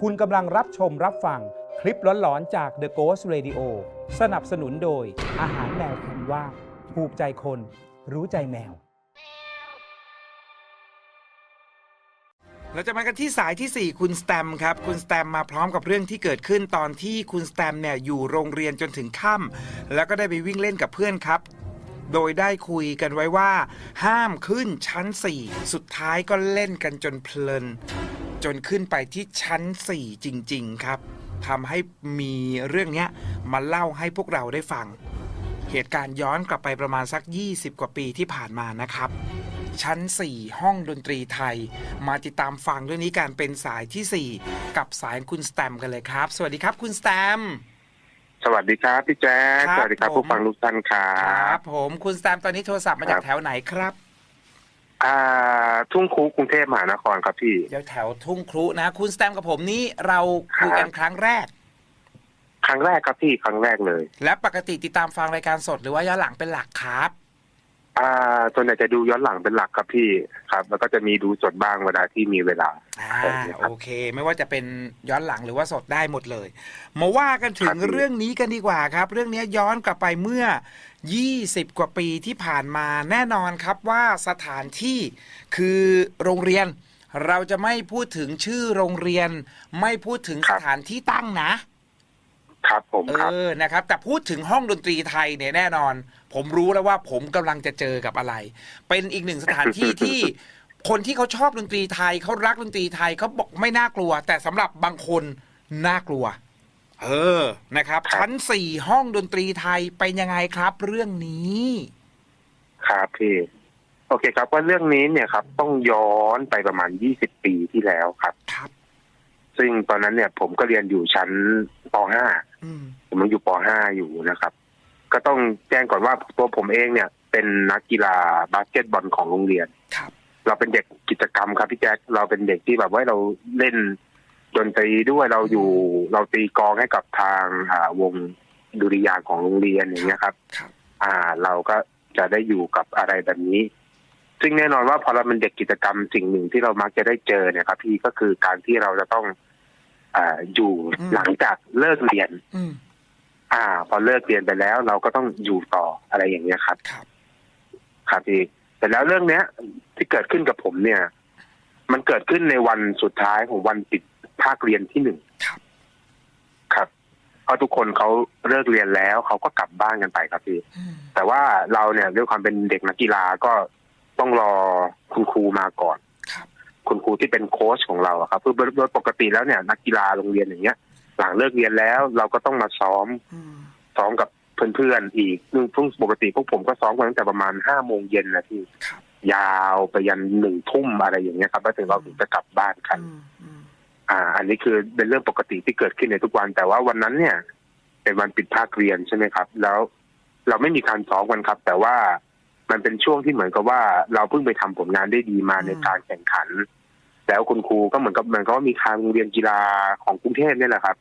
คุณกำลังรับชมรับฟังคลิปหลอนๆจาก The Ghost Radio สนับสนุนโดย อาหารแมวคุณว่าถูกใจคน รู้ใจแมว เราจะมากันที่สายที่ 4 คุณสแตมครับ คุณสแตมมาพร้อมกับเรื่องที่เกิดขึ้นตอนที่คุณสแตมเนี่ยอยู่โรงเรียนจนถึงค่ำแล้วก็ได้ไปวิ่งเล่นกับเพื่อนครับ โดยได้คุยกันไว้ว่า ห้ามขึ้นชั้น 4 สุดท้ายก็เล่นกันจนเพลิน จนขึ้นไปที่ชั้น 4 จริง ๆ ครับทำให้มีเรื่องเนี้ยมาเล่าให้พวกเราได้ฟัง เหตุการณ์ย้อนกลับไปประมาณสัก 20 กว่าปีที่ผ่านมานะครับ ชั้น 4 ห้องดนตรีไทย มาติดตามฟังเรื่องนี้การเป็นสายทีสี่4 กับสายคุณสแตมกันเลยครับ สวัสดีครับคุณสแตมสวัสดีครับพี่แจ๊คครับสวัสดีครับผมผู้ฟังทุกท่านครัครับบผมคุณสแตมตอนนี้โทรศัพท์มาจากครับแถวไหนครับ อ่า ทุ่งคูกรุงเทพมหานครครับพี่ เดี๋ยวแถวทุ่งครุนะ คุณสแตมกับผมนี่เราคุยกันครั้งแรก ครั้งแรกครับพี่ครั้งแรกเลย และปกติติดตามฟังรายการสดหรือว่าย้อนหลังเป็นหลักครับ อ่าส่วนใหญ่จะดูย้อนหลังเป็นหลักครับพี่ครับ แล้วก็จะมีดูสดบ้างเวลาที่มีเวลาอ่าโอเคครับโอเคไม่ว่าจะเป็นย้อนหลังหรือว่าสดได้หมดเลย มาว่ากันถึครังบเรื่องนี้กันดีกว่าครับ เรื่องนี้ย้อนกลับไปเมื่อ 20 กว่าปีที่ผ่านมาแน่นอนครับว่าสถานที่คือโรงเรียน เราจะไม่พูดถึงชื่อโรงเรียน ไม่พูดถึงสถานที่ตั้งนะ ครับผมเอครับอนะครับ แต่พูดถึงห้องดนตรีไทยเนี่ยแน่นอน ผมรู้แล้วว่าผมกำลังจะเจอกับอะไร เป็นอีกหนึ่งสถานที่ที่ คนที่เขาชอบดนตรีไทยเขารักดนตรีไทยเขาบอกไม่น่ากลัว แต่สำหรับบางคนน่ากลัว เออนะครับ ครับ ชั้นสี่ห้องดนตรีไทยเป็นยังไงครับ เรื่องนี้ ครับพี่โอเคครับว่าเรื่องนี้เนี่ยครับ ต้องย้อนไปประมาณยี่สิบปีที่แล้วครับ ครับ ซึ่งตอนนั้นเนี่ย ผมก็เรียนอยู่ชั้นป .5 อืมผมยังอยู่ป .5 อยู่นะครับ ก็ต้องแจ้งก่อนว่าตัวผมเองเนี่ย เป็นนักกีฬาบาสเกตบอลของโรงเรียนครับ เราเป็นเด็กกิจกรรมครับพี่แจ๊คเราเป็นเด็กที่แบบว่าเราเล่นดนตรีด้วยเราอยู่เราตีกลองให้กับทางอ่าวงดุริยางค์ของโรงเรียนอย่างเงี้ยครับครับ อ่า เราก็จะได้อยู่กับอะไรแบบนี้ ซึ่งแน่นอนว่าพอเราเป็นเด็กกิจกรรมสิ่งหนึ่งที่เรามักจะได้เจอเนี่ยครับ พี่ก็คือการที่เราจะต้องอ่าอยู่หลังจากเลิกเรียนอืมอ่า พอเลิกเรียนไปแล้ว เราก็ต้องอยู่ต่ออะไรอย่างเงี้ยครับ ครับครับพี่แต่แล้วเรื่องเนี้ย ที่เกิดขึ้นกับผมเนี่ย มันเกิดขึ้นในวันสุดท้ายของวันปิดภาคเรียนที่หนึ่งครับ ครับเพราะทุกคนเขาเลิกเรียนแล้วเขาก็กลับบ้านกันไปครับพี่อืมแต่ว่าเราเนี่ยด้วยความเป็นเด็กนักกีฬาก็ ต้องรอคุณครูมาก่อนครับคุณครูที่เป็นโค้ชของเราอะครับเพื่อโดยปกติแล้วเนี่ย นักกีฬาโรงเรียนอย่างเงี้ย หลังเลิกเรียนแล้ว เราก็ต้องมาซ้อมอืมซ้อมกับเพื่อนๆอีกซึ่งซึ่งปกติพวกผมก็ซ้อมกันตั้งแต่ประมาณห้าโมงเย็นนะพี่ครับยาวไปยันหนึ่งทุ่มอะไรอย่างเงี้ยครับแล้วถึงเราถึงจะกลับบ้านกันอืมอืมอ่า อันนี้คือเป็นเรื่องปกติที่เกิดขึ้นในทุกวัน แต่ว่าวันนั้นเนี่ย เป็นวันปิดภาคเรียนใช่ไหมครับ แล้วเราไม่มีการซ้อมกันครับ แต่ว่า มันเป็นช่วงที่เหมือนกับว่าเราเพิ่งไปทำผลงานได้ดีมาในการแข่งขัน แล้วคุณครูก็เหมือนกับเหมือนกับว่ามีทางโรงเรียนกีฬาของกรุงเทพเนี่ยแหละครับ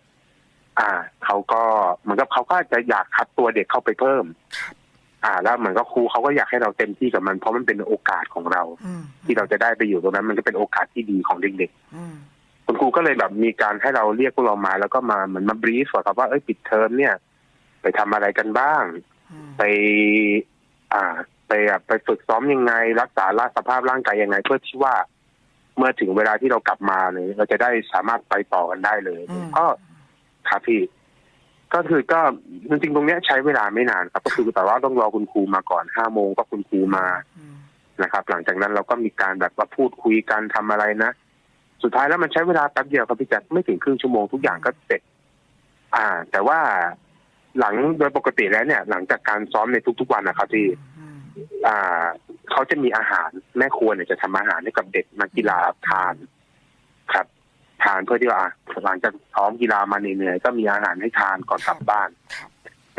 อ่าเขาก็เหมือนกับเขาก็จะอยากคัดตัวเด็กเข้าไปเพิ่มครับอ่า แล้วเหมือนกับครูเขาก็อยากให้เราเต็มที่กับมันเพราะมันเป็นโอกาสของเราอืมที่เราจะได้ไปอยู่ตรงนั้นมันก็เป็นโอกาสที่ดีของเด็กอืมๆคุณครูก็เลยแบบมีการให้เราเรียกพวกเรามา แล้วก็มาเหมือนมาบรีฟอะครับว่าเอ้ยปิดเทอมเนี่ย ไปทำอะไรกันบ้างอืมไป อ่า ไปอะไปฝึกซ้อมยังไง รักษาร่างสภาพร่างกายยังไง เพื่อที่ว่า เมื่อถึงเวลาที่เรากลับมาเนี่ยเราจะได้สามารถไปต่อกันได้เลยอืมก็ครับพี่ก็คือก็จริงๆตรงเนี้ยใช้เวลาไม่นานครับ ก็คือแต่ว่าต้องรอคุณครูมาก่อนห้าโมงก็คุณครูมาอืมนะครับ หลังจากนั้นเราก็มีการแบบว่าพูดคุยกันทำอะไรนะสุดท้ายแล้วมันใช้เวลาแป๊บเดียวครับพี่แจ๊คไม่ถึงครึ่งชั่วโมงทุกอย่างก็เสร็จ อ่า แต่ว่าหลังโดยปกติแล้วเนี่ย หลังจากการซ้อมในทุกๆวันนะครับที่ อืมอ่าเขาจะมีอาหารแม่ครัวเนี่ยจะทำอาหารให้กับเด็กนักกีฬาทานครับ ทานเพื่อที่ว่าอะหลังจากซ้อมกีฬามาเหนื่อยๆก็มีอาหารให้ทานก่อนกลับบ้านครับ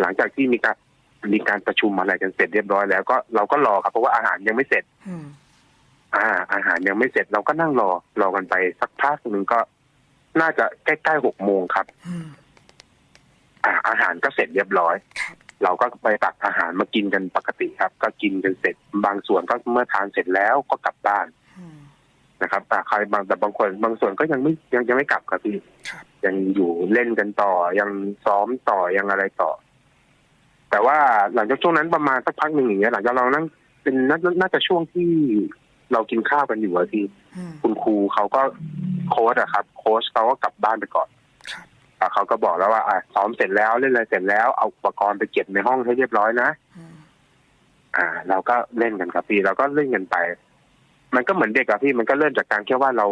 หลังจากที่มีการมีการประชุมอะไรกันเสร็จเรียบร้อยแล้วก็เราก็รอครับเพราะว่าอาหารยังไม่เสร็จอืมอ่า อาหารยังไม่เสร็จเราก็นั่งรอรอกันไปสักพักหนึ่งก็น่าจะใกล้ๆหกโมงครับอืมอ่า อาหารก็เสร็จเรียบร้อยครับ เราก็ไปตักอาหารมากินกันปกติครับ ก็กินกันเสร็จบางส่วนก็เมื่อทานเสร็จแล้วก็กลับบ้านอืมนะครับ แต่ใครบางแต่บางคนบางส่วนก็ยังไม่ยังยังไม่กลับครับพี่ครับยังอยู่เล่นกันต่อยังซ้อมต่อยังอะไรต่อ แต่ว่าหลังจากช่วงนั้นประมาณสักพักหนึ่งอย่างเงี้ยหลังจากเรานั่งเป็นน่าน่าจะช่วงที่เรากินข้าวกันอยู่อะพี่อืมคุณครูเขาก็โค้ชอะครับ โค้ชเขาก็กลับบ้านไปก่อนครับอะ เขาก็บอกแล้วว่าอะซ้อมเสร็จแล้วเล่นอะไรเสร็จแล้วเอาอุปกรณ์ไปเก็บในห้องให้เรียบร้อยนะอืมอ่า เราก็เล่นกันครับพี่เราก็เล่นกันไป มันก็เหมือนเด็กอะพี่มันก็เริ่มจากการแค่ว่าเรา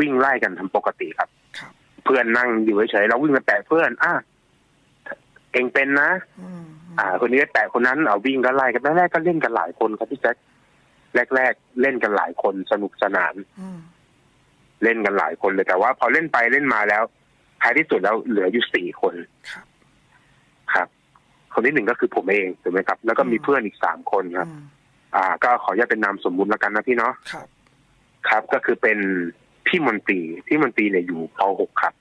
วิ่งไล่กันทำปกติครับครับเพื่อนนั่งอยู่เฉยๆเราวิ่งไปแตะเพื่อนอะเองเป็นนะอืมอ่า คนนี้ไปแตะคนนั้นเอาวิ่งก็ไล่กันแรกๆก็เล่นกันหลายคนครับพี่แจ๊คแรกๆเล่นกันหลายคนสนุกสนานอืมเล่นกันหลายคนเลยแต่ว่า พอเล่นไปเล่นมาแล้ว ท้ายที่สุดแล้วเหลืออยู่สี่คนครับครับคนที่หนึ่งก็คือผมเองถูกไหมครับ แล้วก็มีอืมเพื่อนอีกสามคนครับอืมอ่า ก็ขออนุญาตเป็นนามสมมุติแล้วกันนะพี่เนาะครับ ครับ ก็คือเป็นพี่มนตรีพี่มนตรีเนี่ยอยู่ป .6 ครับ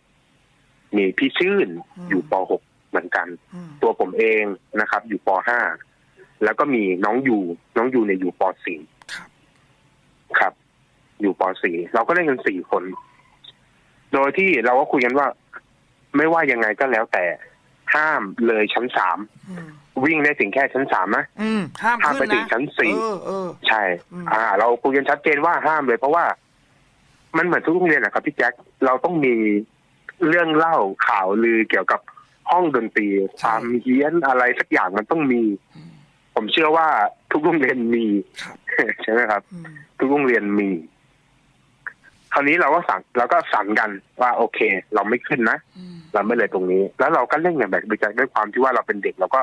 มีพี่ชื่นอยู่ป .6 เหมือนกันอืมตัวผมเองนะครับ อยู่ป .5 แล้วก็มีน้องยูน้องยูเนี่ยอยู่ป .4 ครับครับอยู่ป .4 เราก็เล่นกันสี่คน โดยที่เราก็คุยกันว่า ไม่ว่ายังไงก็แล้วแต่ ห้ามเลยชั้นสามอืมวิ่งได้ถึงแค่ชั้นสามนะอืมห้ามห้ามขึ้นไปถึนะงชั้นสี่เออเออใช่อืมอ่า เราคุยกันชัดเจนว่าห้ามเลยเพราะว่า มันเหมือนทุกโรงเรียนนะครับพี่แจ็คเราต้องมีเรื่องเล่าข่าวลือเกี่ยวกับห้องดนตรีความเฮี้ยนอะไรสักอย่างมันต้องมีอืมผมเชื่อว่าทุกโรงเรียนมีครับใช่ไหมครับอืมทุกโรงเรียนมี คราวนี้เราก็สั่งเราก็สั่งกันว่าโอเค เราไม่ขึ้นนะอืมเราไม่เลยตรงนี้ แล้วเราก็เล่นกันแบบด้วยใจด้วยความที่ว่าเราเป็นเด็กเราก็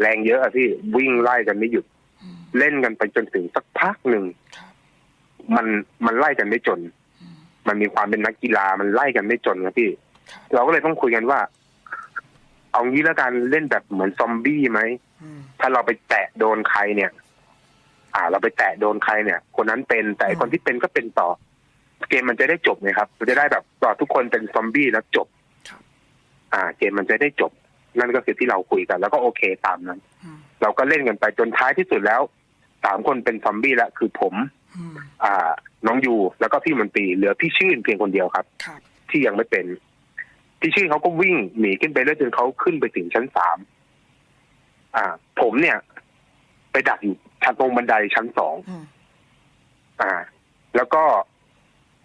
แรงเยอะอะพี่วิ่งไล่กันไม่หยุดอืมเล่นกันไปจนถึงสักพักหนึ่งครับมันมันไล่กันไม่จนอืมมันมีความเป็นนักกีฬามันไล่กันไม่จนครับพี่ครับเราก็เลยต้องคุยกันว่า เอางี้แล้วกันเล่นแบบเหมือนซอมบี้ไหมอืมถ้าเราไปแตะโดนใครเนี่ย อ่า เราไปแตะโดนใครเนี่ย คนนั้นเป็นแต่ไอ้คนที่เป็นก็เป็นต่อ เกมมันจะได้จบไงครับ มันจะได้แบบต่อทุกคนเป็นซอมบี้แล้วจบครับอ่า เกมมันจะได้จบ นั่นก็คือที่เราคุยกัน แล้วก็โอเคตามนั้นอืมเราก็เล่นกันไปจนท้ายที่สุดแล้วสามคนเป็นซอมบี้แล้วคือผมอืมอ่า น้องยูแล้วก็พี่มนตรีเหลือพี่ชื่นเพียงคนเดียวครับครับ ที่ยังไม่เป็น พี่ชื่นเขาก็วิ่งหนีขึ้นไปเรื่อยจนเขาขึ้นไปถึงชั้นสามอ่า ผมเนี่ย ไปดักอยู่ชั้นตรงบันไดชั้นสองอืมอ่า แล้วก็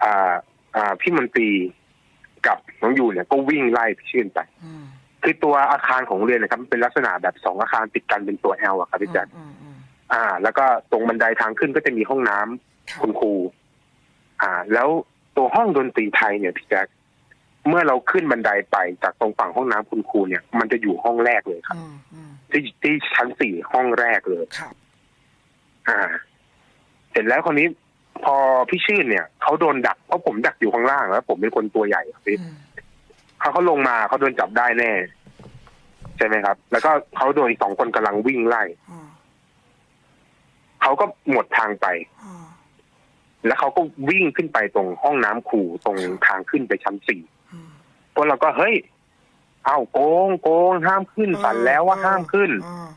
อ่า อ่าพี่มนตรีกับน้องยูเนี่ยก็วิ่งไล่พี่ชื่นไปอืมคือตัวอาคารของโรงเรียนนะครับมันเป็นลักษณะแบบสองอาคารติดกันเป็นตัวแอลอะครับพี่แจ๊คอืมอืมอ่า แล้วก็ตรงบันไดทางขึ้นก็จะมีห้องน้ำครับคุณครูอ่า แล้วตัวห้องดนตรีไทยเนี่ยพี่แจ๊คเมื่อเราขึ้นบันไดไปจากตรงฝั่งห้องน้ำคุณครูเนี่ย มันจะอยู่ห้องแรกเลยครับอืมอืมที่ที่ชั้นสี่ห้องแรกเลยครับ อ่า เสร็จแล้วคนนี้ พอพี่ชื่นเนี่ยเขาโดนดักเพราะผมดักอยู่ข้างล่างแล้วผมเป็นคนตัวใหญ่ครับพี่อืมเขาเขาลงมาเขาโดนจับได้แน่ ใช่ไหมครับ แล้วก็เขาโดนอีกสองคนกำลังวิ่งไล่อ่าเขาก็หมดทางไปอ่าแล้วเขาก็วิ่งขึ้นไปตรงห้องน้ำครูตรงทางขึ้นไปชั้นสี่อืมพวกเราก็เฮ้ย เอาโกงโกงห้ามขึ้นสั่นแล้วว่าห้ามขึ้น อ่า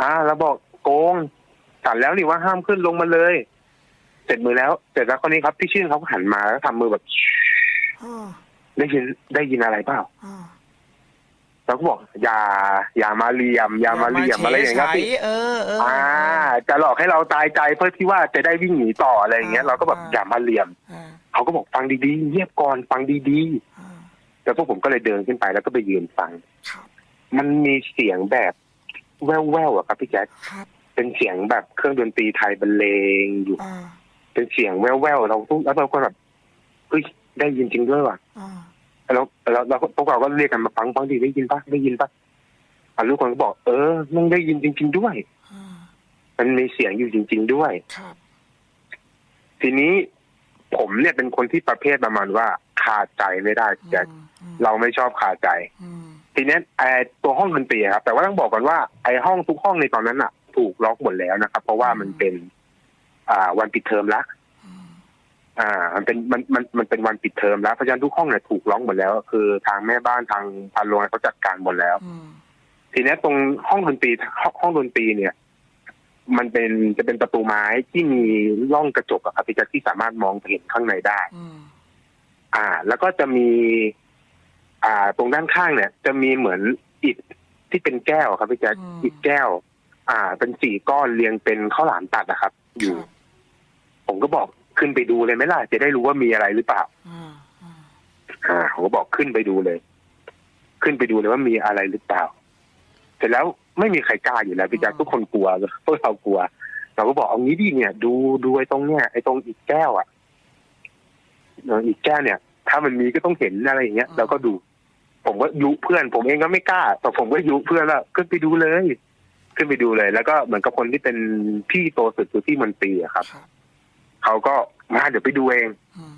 อ่าเราบอกโกงสั่นแล้วนี่ว่าห้ามขึ้นลงมาเลยเสร็จมือแล้วเสร็จแล้วคนนี้ครับ พี่ชื่นเขาก็หันมาแล้วทำมือแบบอ่าได้ยินได้ยินอะไรเปล่าอ่าเราก็บอกอย่า อย่ามาเหลี่ยม อย่ามาเหลี่ยมอะไรอย่างเงี้ยฉพี่เออเอออ่าจะหลอกให้เราตายใจเพื่อที่ว่าจะได้วิ่งหนีต่ออะไรอย่างเงี้ย เราก็แบบอย่ามาเหลี่ยมอ่าเขาก็บอกฟังดีๆเงียบก่อนฟังดีอ่าๆแต่พวกผมก็เลยเดินขึ้นไปแล้วก็ไปยืนฟังครับมันมีเสียงแบบแว่วๆอะครับพี่แจ๊คครับเป็นเสียงแบบเครื่องดนตรีไทยบรรเลงอยู่อ่า เป็นเสียงแว่วๆเราทุกแล้วเราก็แบบเฮ้ยได้ยินจริงด้วยว่ะอ่าแล้วแล้วแล้วพวกเราก็เรียกกันมาฟังฟังดีได้ยินปะได้ยินปะอะลูกคนก็บอก เออมึงได้ยินจริง ๆ ด้วยอ่ามันมีเสียงอยู่จริง ๆ ด้วยครับทีนี้ผมเนี่ยเป็นคนที่ประเภทประมาณว่าขาดใจไม่ได้พี่แจ๊คอืมอืมเราไม่ชอบขาดใจอืมทีเนี้ยไอตัวห้องดนตรีครับแต่ว่าต้องบอกก่อนว่าไอห้องทุกห้องในตอนนั้นอะ ถูกล็อกหมดแล้วนะครับ เพราะว่ามันเป็น อ่า วันปิดเทอมละอืมอ่า มันเป็นมันมันมันเป็นวันปิดเทอมแล้วเพราะฉะนั้นทุกห้องเนี่ยถูกล็อกหมดแล้ว คือทางแม่บ้านทางพานโรงงานเขาจัดการหมดแล้วอืมทีเนี้ยตรงห้องดนตรีห้องห้องดนตรีเนี่ย มันเป็นจะเป็นประตูไม้ที่มีร่องกระจกอะครับพี่แจ๊คที่สามารถมองเห็นข้างในได้อืมอ่า แล้วก็จะมี อ่า ตรงด้านข้างเนี่ย จะมีเหมือนอิฐที่เป็นแก้วครับพี่แจ๊คอิฐแก้ว อ่า เป็นสี่ก้อนเรียงเป็นข้าวหลามตัดนะครับ อยู่ครับ ผมก็บอกขึ้นไปดูเลยไหมล่ะจะได้รู้ว่ามีอะไรหรือเปล่าอ่าอ่าอ่าผมก็บอกขึ้นไปดูเลย ขึ้นไปดูเลยว่ามีอะไรหรือเปล่าเสร็จแล้วไม่มีใครกล้าอยู่แล้วพี่แจ๊คทุกคนกลัวพวกเรากลัว เราก็บอกเอางี้ดิเนี่ย ดูดูไอ้ตรงเนี้ยไอ้ตรงอีกแก้วอะเอออีกแก้วเนี่ย ถ้ามันมีก็ต้องเห็นอะไรอย่างเงี้ยเราก็ดู ผมก็ยุเพื่อน ผมเองก็ไม่กล้า แต่ผมก็ยุเพื่อนแล้วขึ้นไปดูเลย ขึ้นไปดูเลย แล้วก็เหมือนกับคนที่เป็นพี่โตสุดคือพี่มนตรีอะครับครับ เขาก็มาเดี๋ยวไปดูเองอืม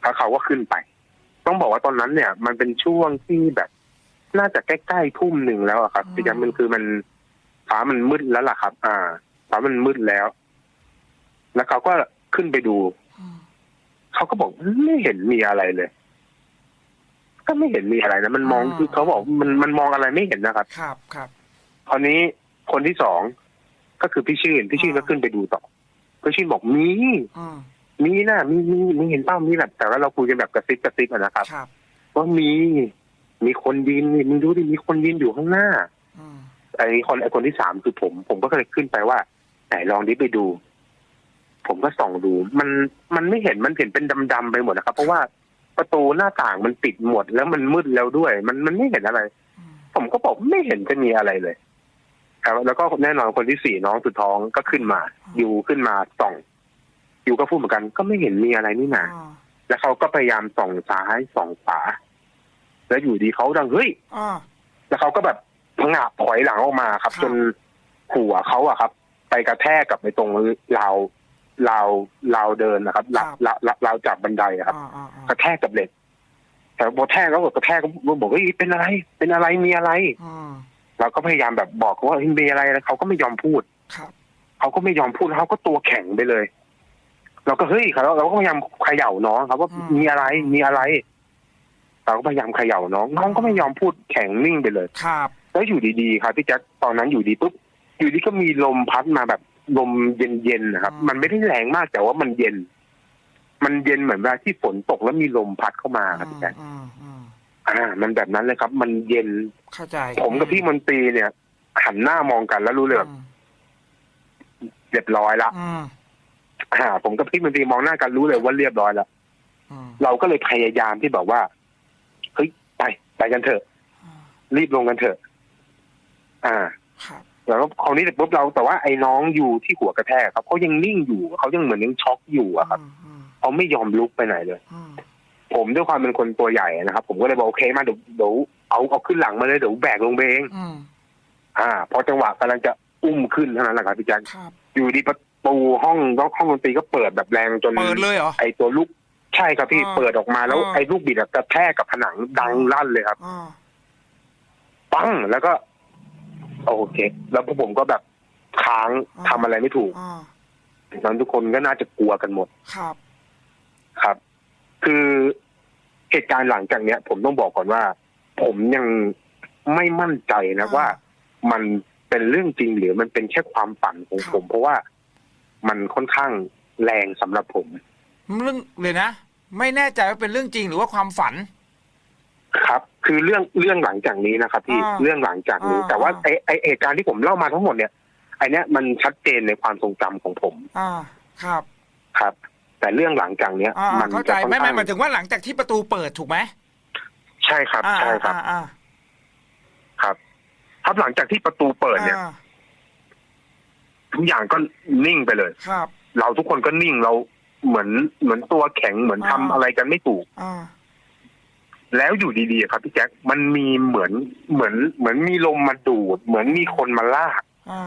แล้วเขาก็ขึ้นไป ต้องบอกว่าตอนนั้นเนี่ย มันเป็นช่วงที่แบบน่าจะใกล้ๆทุ่มหนึ่งแล้วอะครับพี่จำมันคือมันฟ้ามันมืดแล้วล่ะครับ อ่าฟ้ามันมืดแล้ว แล้วเขาก็ขึ้นไปดูอืมเขาก็บอกไม่เห็นมีอะไรเลย ก็ไม่เห็นมีอะไรนะมันมองคือเขาบอกมันมันมองอะไรไม่เห็นนะครับ ครับครับคราวนี้คนที่สองก็คือพี่ชื่นพี่ชื่นก็ขึ้นไปดูต่อ พี่ชื่นบอกมีอืมมีนะมีมีมีเห็นเป้ามีแบบ แต่ว่าเราคุยกันแบบกระซิบกระซิบอะนะครับครับว่ามีมีคนยืนมึงดูดิมีคนยืนอยู่ข้างหน้าอืมไอ้คนไอ้คนที่สามคือผม ผมก็เลยขึ้นไปว่าไหนลองดิไปดู ผมก็ส่องดู มันมันไม่เห็นมันเห็นเป็นดำๆไปหมดนะครับ เพราะว่าประตูหน้าต่างมันปิดหมดแล้วมันมืดแล้วด้วย มันมันไม่เห็นอะไรอืมผมก็บอกไม่เห็นจะมีอะไรเลย ครับแล้วก็แน่นอนคนที่สี่น้องสุดท้องก็ขึ้นมา อยู่ขึ้นมาส่องอยู่ก็พูดเหมือนกัน ก็ไม่เห็นมีอะไรนี่นาอ่าแล้วเขาก็พยายามส่องซ้ายส่องขวาแล้วอยู่ดีเขาดังเฮ้ยอ่าแล้วเขาก็แบบพังาบถอยหลังออกมาครับครับ จนหัวเขาอะครับ ไปกระแทกกับในตรงราวราวราวเดินนะครับราวราวราวราวจับบันไดอะครับอ่าอ่ากระแทกกับเหล็กแต่พอแทกแล้วก็กระแทกก็บอกว่าเฮ้ยเป็นอะไร เป็นอะไรมีอะไรอืม เราก็พยายามแบบบอกเขาว่าเฮ้ยมีอะไรแล้วเขาก็ไม่ยอมพูดครับเขาก็ไม่ยอมพูดแล้วเขาก็ตัวแข็งไปเลย เราก็เฮ้ยเราเราก็พยายามเขย่าน้องครับว่ามีอะไรมีอะไร เราก็พยายามเขย่าน้องน้องก็ไม่ยอมพูดแข็งนิ่งไปเลยครับ แล้วอยู่ดีๆครับพี่แจ๊คตอนนั้นอยู่ดีปุ๊บอยู่ดีก็มีลมพัดมาแบบลมเย็นๆนะครับ มันไม่ได้แรงมากแต่ว่ามันเย็น มันเย็นเหมือนเวลาที่ฝนตกแล้วมีลมพัดเข้ามาครับพี่แจ๊ค อืมอืมอ่า มันแบบนั้นเลยครับ มันเย็น เข้าใจ ผมกับพี่มนตรีเนี่ย หันหน้ามองกันแล้วรู้เลยแบบอืมเรียบร้อยละอืมอ่า ผมกับพี่มนตรีมองหน้ากันรู้เลยว่าเรียบร้อยแล้วอืมเราก็เลยพยายามที่แบบว่าเฮ้ยไปไปกันเถอะอืมรีบลงกันเถอะ อ่าครับแล้วคราวนี้เสร็จปุ๊บเราแต่ว่าไอ้น้องอยู่ที่หัวกระแทกครับเขายังนิ่งอยู่เขายังเหมือนยังช็อกอยู่อะครับอืมอืมเขาไม่ยอมลุกไปไหนเลยอืม ผมด้วยความเป็นคนตัวใหญ่นะครับ ผมก็เลยบอกโอเคมาเดี๋ยวเดี๋ยวเอาเอาขึ้นหลังมาเลยเดี๋ยวแบกลงไปเองอืมอ่าพอจังหวะกำลังจะอุ้มขึ้นเท่านั้นแหละครับพี่แจ๊คครับอยู่ดีประตูห้องห้องดนตรีก็เปิดแบบแรงจนเปิดเลยเหรอไอ้ตัวลูกใช่ครับพี่อ่าเปิดออกมาแล้วอ่าไอ้ลูกบิดอะกระแทกกับผนังดังลั่นเลยครับอ่าปังแล้วก็ โอเค แล้วพวกผมก็แบบค้างทำอะไรไม่ถูกอ่านั้นทุกคนก็น่าจะกลัวกันหมดครับ ครับ คือ เหตุการณ์หลังจากเนี้ย ผมต้องบอกก่อนว่า ผมยังไม่มั่นใจนะอ่าว่ามันเป็นเรื่องจริงหรือมันเป็นแค่ความฝันของครับผม เพราะว่ามันค่อนข้างแรงสำหรับผม เรื่องเลยนะไม่แน่ใจว่าเป็นเรื่องจริงหรือว่าความฝัน ครับ คือเรื่องเรื่องหลังจากนี้นะครับพี่อ่าเรื่องหลังจากนี้อ่าแต่ว่าไอไอเหตุการณ์ที่ผมเล่ามาทั้งหมดเนี่ยไอเนี้ยมันชัดเจนในความทรงจำของผม อ่าครับ ครับ แต่เรื่องหลังจากเนี้ยอ่ามันเข้าใจจะค่อนไม่ไม่ข้างหมายถึงว่าหลังจากที่ประตูเปิดถูกไหมใช่ครับ อ่าใช่ครับ อ่าอ่าครับครับหลังจากที่ประตูเปิดเนี่ยอ่าทุกอย่างก็นิ่งไปเลย ครับ เราทุกคนก็นิ่งเราเหมือนเหมือนตัวแข็งเหมือนทำอ่า อะไรกันไม่ถูก อ่าแล้วอยู่ดีๆครับพี่แจ็คมันมีเหมือนเหมือนเหมือนมีลมมาดูด เหมือนมีคนมาลากอ่า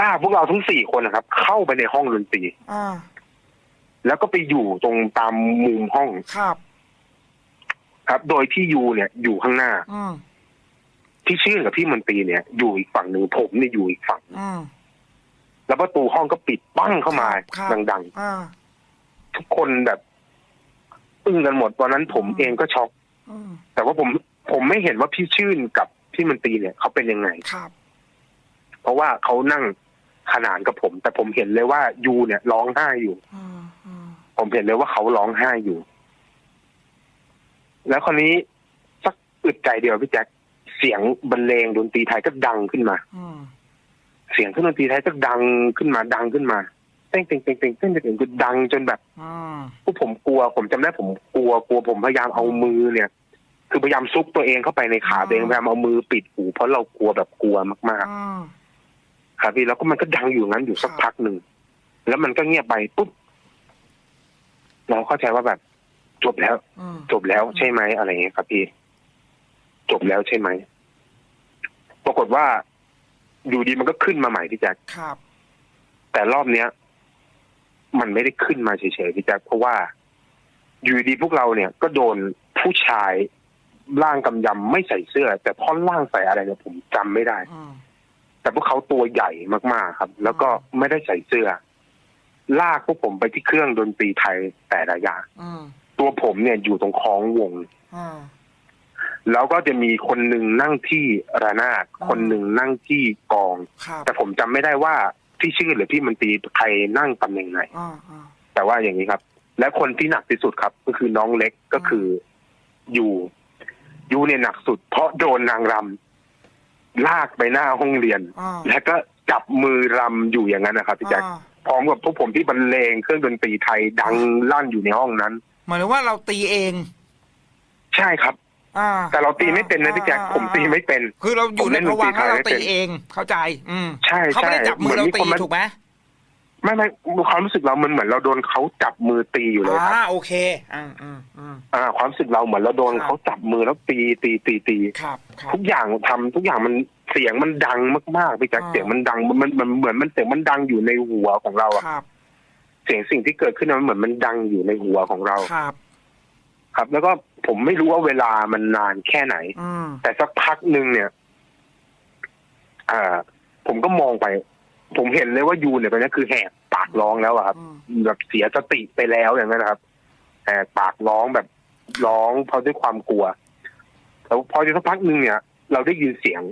ลากพวกเราทั้งสี่คนนะครับ เข้าไปในห้องดนตรี อ่า แล้วก็ไปอยู่ตรงตามมุมห้องครับ ครับ โดยที่ยูเนี่ยอยู่ข้างหน้าอืมพี่ชื่นกับพี่มนตรีเนี่ย อยู่อีกฝั่งหนึ่งผมเนี่ยอยู่อีกฝั่ง อืมแล้วประตูห้องก็ปิดปั้งเข้ามาครับดังอ่าๆ ทุกคนแบบอึ้งกันหมดตอนนั้นผมอืมเองก็ช็อก อืมแต่ว่าผมผมไม่เห็นว่าพี่ชื่นกับพี่มนตรีเนี่ยเขาเป็นยังไง ครับ เพราะว่าเขานั่งขนานกับผม แต่ผมเห็นเลยว่ายูเนี่ยร้องไห้อยู่ อืมอืม ผมเห็นเลยว่าเขาร้องไห้อยู่ แล้วคนนี้สักอึดใจเดียวพี่แจ็คเสียงบรรเลงดนตรีไทยก็ดังขึ้นมาอืมเสียงเครื่องดนตรีไทยก็ดังขึ้นมาดังขึ้นมาเต้งเต้งเต้งเต้งเต้งเต้งคือดังจนแบบอืมพวกผมกลัว ผมจำได้ผมกลัวกลัวผมพยายามเอามือเนี่ย คือพยายามซุกตัวเองเข้าไปในขาตัวเองพยายามเอามือปิดหูเพราะเรากลัวแบบกลัวมากอืมๆครับพี่แล้วก็มันก็ดังอยู่อย่างนั้นอยู่สักครับพักหนึ่งแล้วมันก็เงียบไปปุ๊บ เราเข้าใจว่าแบบ จบแล้วอืมจบแล้วใช่ไหมอะไรเงี้ยครับพี่ จบแล้วใช่ไหมปรากฏว่าอยู่ดีมันก็ขึ้นมาใหม่พี่แจ๊คครับ แต่รอบเนี้ย มันไม่ได้ขึ้นมาเฉยๆพี่แจ๊คเพราะว่า อยู่ดีพวกเราเนี่ย ก็โดนผู้ชายร่างกำยำไม่ใส่เสื้อ แต่ท่อนล่างใส่อะไรเนี่ยผมจำไม่ได้อืมแต่พวกเขาตัวใหญ่มากๆครับ แล้วก็ไม่ได้ใส่เสื้อ ลากพวกผมไปที่เครื่องดนตรีไทยแต่ละอย่างอืมตัวผมเนี่ยอยู่ตรงคล้องวงอืมแล้วก็จะมีคนหนึ่งนั่งที่ระนาดอืมคนหนึ่งนั่งที่กองครับแต่ผมจำไม่ได้ว่าพี่ชื่อหรือพี่มันตรีใครนั่งตำแหน่งไหนอ่าอ่าแต่ว่าอย่างนี้ครับ และคนที่หนักที่สุดครับ ก็คือน้องเล็กก็คือยูยูเนี่ยหนักสุด เพราะโดนนางรำลากไปหน้าห้องเรียนอ่าแล้วก็จับมือรำอยู่อย่างนั้นนะครับพี่แจ็คอ่า พร้อมกับพวกผมที่บรรเลงเครื่องดนตรีไทยดังลั่นอยู่ในห้องนั้น หมายถึงว่าเราตีเอง ใช่ครับอ่าแต่เราตีไม่เป็นนะพี่แจ็คอ่าผมตีไม่เป็น คือเราอยู่ในภวังค์แล้วเราผมเล่นดนตรีไทยไม่เป็ตีนเอง เข้าใจ อืมใช่เขาไม่ได้ใช่จับมือเราเหมือนมีตีคนมาถูกไหมไม่ไม่ความรู้สึกเรามันเหมือนเราโดนเขาจับมือตีอยู่เลยครับอ่าโอเคอืมอืมอืมอ่าความรู้สึกเราเหมือนเราโดนครับเขาจับมือแล้วตีตีตีตีครับครับทุกอย่างทำทุกอย่างมัน เสียงมันดังมากๆพี่แจ็คอ่าเสียงมันดังมันมันมันเหมือนมันเสียงมันดังอยู่ในหัวของเราอะครับเสียงสิ่งที่เกิดขึ้นมันเหมือนมันดังอยู่ในหัวของเราครับ ครับ แล้วก็ผมไม่รู้ว่าเวลามันนานแค่ไหนอืมแต่สักพักหนึ่งเนี่ยอ่าผมก็มองไป ผมเห็นเลยว่ายูเนี่ยตอนนี้คือแหกปากร้องแล้วอะครับอืมแบบเสียสติไปแล้วอย่างนั้นนะครับแหกปากร้องแบบร้องเพราะด้วยความกลัวแล้วพอจะสักพักหนึ่งเนี่ย เราได้ยินเสียง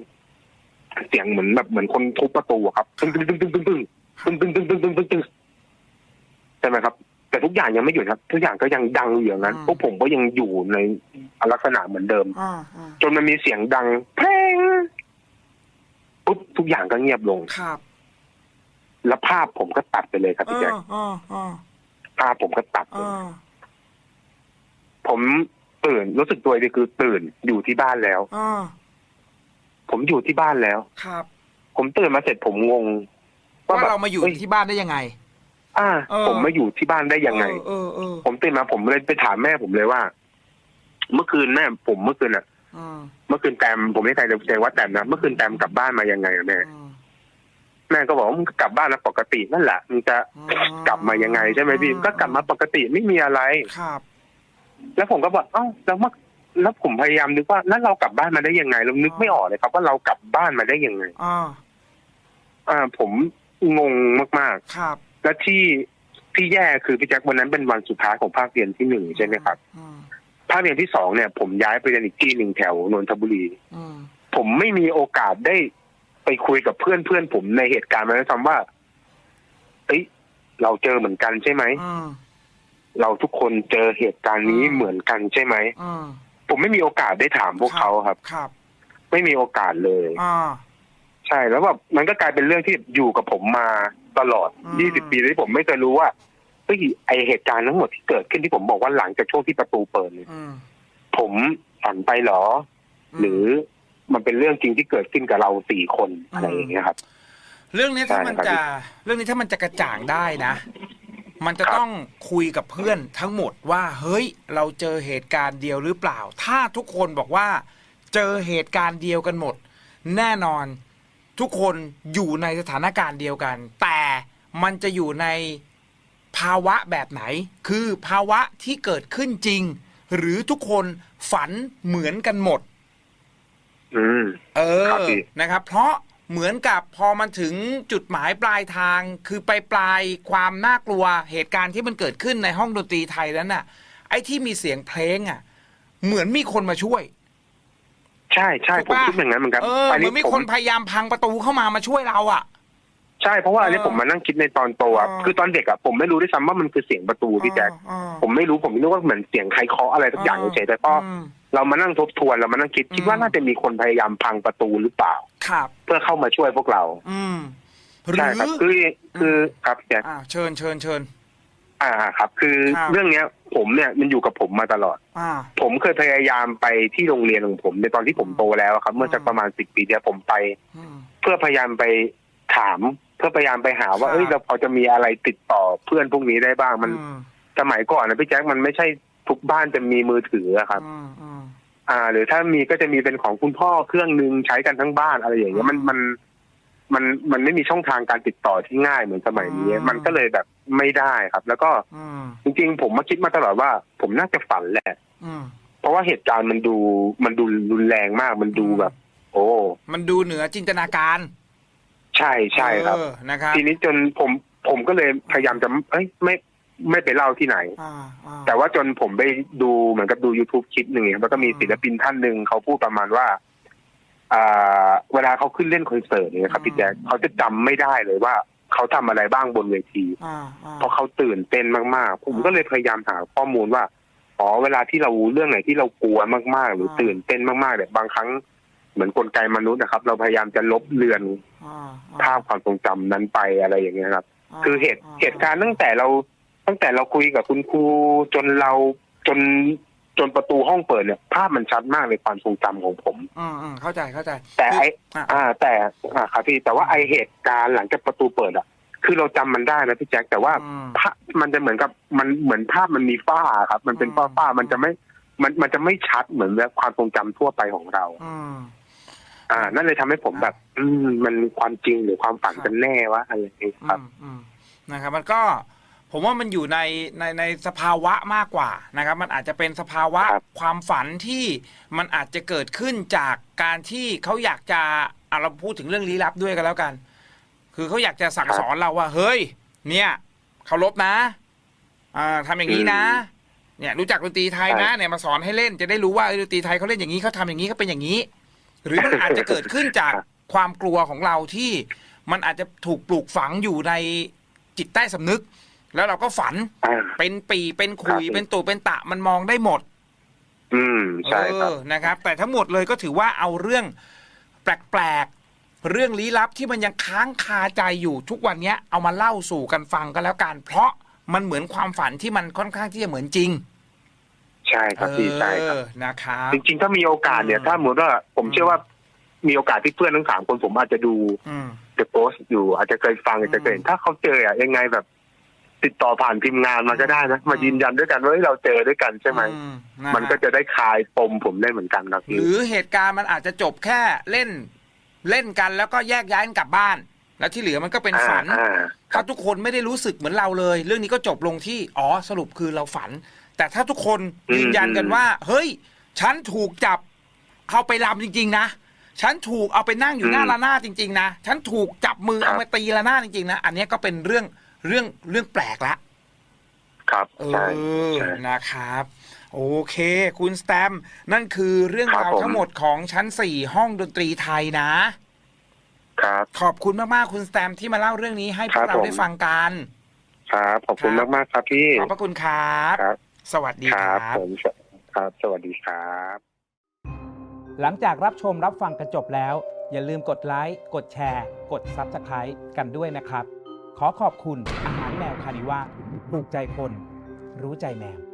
เสียงเหมือนแบบเหมือนคนทุบประตูอะครับตึ้งตึ้งตึ้งตึ้งตึ้งตึ้งตึ้งตึ้งตึ้งตึ้งตึ้งตึ้งตึ้งใช่ไหมครับ แต่ทุกอย่างยังไม่หยุดครับ ทุกอย่างก็ยังดังอยู่อย่างนั้นพวกผมก็ยังอยู่ในลักษณะเหมือนเดิมจนมันมีเสียงดังเพลงปุ๊บทุกอย่างก็เงียบลงครับ แล้วภาพผมก็ตัดไปเลยครับพี่แจ๊คภาพผมก็ตัดเลยผมตื่นรู้สึกตัวดีคือตื่นอยู่ที่บ้านแล้วอ ผมอยู่ที่บ้านแล้ว ครับ ผมตื่นมาเสร็จผมงงว่าแบบเรามาอยู่ฮ้ที่บ้านได้ยังไง อ่าเออผมมาอยู่ที่บ้านได้ยังไงเออเออผมตื่นมาผมเลยไปถามแม่ผมเลยว่า เมื่อคืนแม่ผมเมื่อคืนอะเออเมื่อคืนแตมผมไม่ใช่ใจว่าแตมนะเมื่อคืนแตมกลับบ้านมายังไงอะแม่เออแม่ก็บอกว่ามึงก็กลับบ้านมาปกตินั่นแหละมึงจะอ๋อกลับมายังไงใช่ไหมพี่อืมก็กลับมาปกติไม่มีอะไรครับ แล้วผมก็บอกเอ้าแล้วเมื่อ แล้วผมพยายามนึกว่านั่นเรากลับบ้านมาได้ยังไงเรานึกไม่ออกเลยครับ ว่าเรากลับบ้านมาได้ยังไงอ่าอ่า ผมงงมากครับๆและที่ที่แย่คือพี่แจ็ควันนั้นเป็นวันสุดท้ายของภาคเรียนที่หนึ่งใช่ไหมครับอืมภาคเรียนที่สองเนี่ย ผมย้ายไปเรียนอีกที่หนึ่งแถวนนทบุรี อืมผมไม่มีโอกาสได้ไปคุยกับเพื่อนเพื่อนๆผมในเหตุการณ์นั้นซ้ำว่าเอ้ยเราเจอเหมือนกันใช่ไหม อืม เราทุกคนเจอเหตุการณ์นี้อืม เหมือนกันใช่ไหม อืม ผมไม่มีโอกาสได้ถามพวกเขาครับ ครับ ไม่มีโอกาสเลยอ่าใช่แล้วแบบมันก็กลายเป็นเรื่องที่อยู่กับผมมาตลอดอืม20 ปีที่ผมไม่เคยรู้ว่าเฮ้ยไอเหตุการณ์ทั้งหมดที่เกิดขึ้นที่ผมบอกว่าหลังจากช่วงที่ประตูเปิดเนี่ยอืมผมฝันไปเหรอมหรือมันเป็นเรื่องจริงที่เกิดขึ้นกับเราสี่คนอืมอะไรอย่างเงี้ยครับ เรื่องนี้ถ้ามันใช่ครับจะ เรื่องนี้ถ้ามันจะกระจ่างได้นะ มันจะครับต้องคุยกับเพื่อนทั้งหมดว่า เฮ้ย เราเจอเหตุการณ์เดียวหรือเปล่า ถ้าทุกคนบอกว่า เจอเหตุการณ์เดียวกันหมด แน่นอนทุกคนอยู่ในสถานการณ์เดียวกัน แต่มันจะอยู่ในภาวะแบบไหน คือภาวะที่เกิดขึ้นจริง หรือทุกคนฝันเหมือนกันหมด อืม เออ ครับพี่ นะครับ เพราะ เหมือนกับพอมันถึงจุดหมายปลายทาง คือไปปลายความน่ากลัวเหตุการณ์ที่มันเกิดขึ้นในห้องดนตรีไทยนั้นน่ะ ไอ้ที่มีเสียงเพลงอะ เหมือนมีคนมาช่วย ใช่ใช่ถูกผมปะคิดอย่างนั้นเหมือนกันเอออันเหมืนี้อนมีผคมนพยายามพังประตูเข้ามามาช่วยเราอะใช่เพราะว่าอันนี้เออผมมานั่งคิดในตอนโตอะเออคือตอนเด็กอะผมไม่รู้ด้วยซ้ำว่ามันคือเสียงประตูพี่แจ๊คอ่าผมไม่รู้ผมนึกว่าเหมือนเสียงใครเคาะอะไรสักอย่างเออเฉยๆแต่พออม เรามานั่งทบทวนเรามานั่งคิดคิดว่าอืมน่าจะมีคนพยายามพังประตูหรือเปล่า ครับ เพื่อเข้ามาช่วยพวกเรา อืมหรืใช่อครับคือคือครับพี่แจ๊คอ่าเชิญเชิญเชิญ อ่าครับ คือครับ เรื่องเนี้ย ผมเนี่ยมันอยู่กับผมมาตลอด อ่า ผมเคยพยายามไปที่โรงเรียนของผมในตอนที่ผมโตแล้วครับ เมื่อสักประมาณสิบปีที่แล้วผมไป อืม เพื่อพยายามไปถาม เพื่อพยายามไปหาว่าครับ เอ้ยเราพอจะมีอะไรติดต่อเพื่อนพวกนี้ได้บ้างมัน อืมสมัยก่อนนะพี่แจ๊คมันไม่ใช่ทุกบ้านจะมีมือถืออะครับ อืมอืม อ่า หรือถ้ามีก็จะมีเป็นของคุณพ่อเครื่องหนึ่งใช้กันทั้งบ้านอะไรอย่างเงี้ยมันอืมมันมันมันไม่มีช่องทางการติดต่อที่ง่ายเหมือนสมัยนี้อืมมันก็เลยแบบไม่ได้ครับ แล้วก็อืมจริงๆ ผมมาคิดมาตลอดว่า ผมน่าจะฝันแหละอืมเพราะว่าเหตุการณ์มันดูมันดูรุนแรงมาก มันดูแบบ โอ้ มันดูเหนือจินตนาการ ใช่ใช่ครับเออนะครับทีนี้จนผมผมก็เลยพยายามจะเอ้ยไม่ ไม่ไปเล่าที่ไหนอ่าอ่าแต่ว่าจนผมไปดูเหมือนกับดู YouTube คลิปหนึ่งเนี่ยแล้วก็มีอืมศิลปินท่านหนึ่งเขาพูดประมาณว่าอ่าเวลาเขาขึ้นเล่นคอนเสิร์ตเนี่ยครับพี่แจ๊คเขาจะจำไม่ได้เลยว่าเขาทำอะไรบ้างบนเวทีอ่าอ่าเพราะเขาตื่นเต้นมากๆ ผมก็เลยพยายามหาข้อมูลว่าอ๋อเวลาที่เราเรื่องไหนที่เรากลัวมากๆ หรือตื่นเต้นมากๆเนี่ยบางครั้งเหมือนกลไกมนุษย์นะครับ เราพยายามจะลบเลือนอ่าภาพความทรงจำนั้นไปอะไรอย่างเงี้ยครับาคือเหตุเหตุการณ์ตั้งแต่เรา ตั้งแต่เราคุยกับคุณครูจนเราจนจนประตูห้องเปิดเนี่ย ภาพมันชัดมากในความทรงจำของผม อืมอืมเข้าใจเข้าใจ แต่ไอคืออะอ่า แต่ อ่าครับพี่แต่ว่าไอเหตุการณ์หลังจากประตูเปิดอะ คือเราจำมันได้นะพี่แจ็คแต่ว่าอืมภาพมันจะเหมือนกับมันเหมือนภาพมันมีฝ้าครับ มันเป็นอืมฝ้าฝ้ามันจะไม่ มันมันจะไม่ชัดเหมือนแบบความทรงจำทั่วไปของเราอืมอ่า นั่นเลยทำให้ผมแบบ อืมมันความจริงหรือความฝันครับกันแน่วะอะไรอย่างเงี้ยครับอืมอืมนะครับมันก็ ผมว่ามันอยู่ในในในสภาวะมากกว่านะครับ มันอาจจะเป็นสภาวะครับความฝันที่มันอาจจะเกิดขึ้นจากการที่เขาอยากจะอะเราพูดถึงเรื่องลี้ลับด้วยกันแล้วกัน คือเขาอยากจะสั่งสอนเราว่า เฮ้ย เนี่ยเคารพนะอ่าทำอย่างนี้นะ เนี่ยรู้จักดนตรีไทยนะใช่เนี่ยมาสอนให้เล่นจะได้รู้ว่าเออดนตรีไทยเขาเล่นอย่างนี้เขาทำอย่างนี้เขาเป็นอย่างนี้ หรือมันอาจจะเกิดขึ้นจากความกลัวของเราที่มันอาจจะถูกปลูกฝังอยู่ในจิตใต้สำนึก แล้วเราก็ฝันอ่าเป็นปีเป็นขุยครับเป็นตูเป็นตะมันมองได้หมด อืมใช่ครับเออนะครับ แต่ทั้งหมดเลยก็ถือว่าเอาเรื่องแปลกๆเรื่องลี้ลับที่มันยังค้างคาใจอยู่ทุกวันเนี้ยเอามาเล่าสู่กันฟังก็แล้วกันเพราะมันเหมือนความฝันที่มันค่อนข้างที่จะเหมือนจริง ใช่ครับพี่ใช่ครับเออนะครับจริงๆ ถ้ามีโอกาสเนี่ยอืมถ้าสมมติว่าผมอืมเชื่อว่ามีโอกาสที่เพื่อนทั้งสามคนผมอาจจะดูอืม The Post อยู่อาจจะเคยฟังอาจจะเคยเห็นถ้าเขาเจออะยังไงแบบ ติดต่อผ่านทีมงานมาก็ได้นะ มายืนยันด้วยกันว่าเฮ้ยเราเจอด้วยกันใช่ไหมอืนะมันก็ฮะจะได้คลายปมผมได้เหมือนกันครับหพี่รือเหตุการณ์มันอาจจะจบแค่เล่น เล่นกันแล้วก็แยกย้ายกันกลับบ้าน แล้วที่เหลือมันก็เป็นฝันอ่าอ่าถ้าทุกคนไม่ได้รู้สึกเหมือนเราเลย เรื่องนี้ก็จบลงที่อ๋อสรุปคือเราฝัน แต่ถ้าทุกคนยืนยันกันว่า เฮ้ย ฉันถูกจับเอาไปลำจริง ๆ นะฉันถูกเอาไปนั่งอยู่หน้าระนาดจริง ๆ นะ ฉันถูกจับมือเอามาตีระนาดจริง ๆ นะ อันนี้ก็เป็นเรื่อง เรื่องเรื่องแปลกละครับเอใช่อใช่นะครับ โอเค คุณสแตมป์นั่นคือเรื่องครับราวผมทั้งหมดของชั้นสี่ห้องดนตรีไทยนะ ครับขอบคุณมากๆคุณสแตมป์ที่มาเล่าเรื่องนี้ให้พวครักบเราผมได้ฟังกัน ครับขอบคุณครับมากๆครับพี่ขอบพระคุณครับครับ สวัสดีคครัรับบผมครับ สวัสดีครับ หลังจากรับชมรับฟังกันจบแล้ว อย่าลืมกดไลค์กดแชร์ กด Subscribe กันด้วยนะครับ ขอขอบคุณอาหารแมวคานิว่าถูกใจคน รู้ใจแมว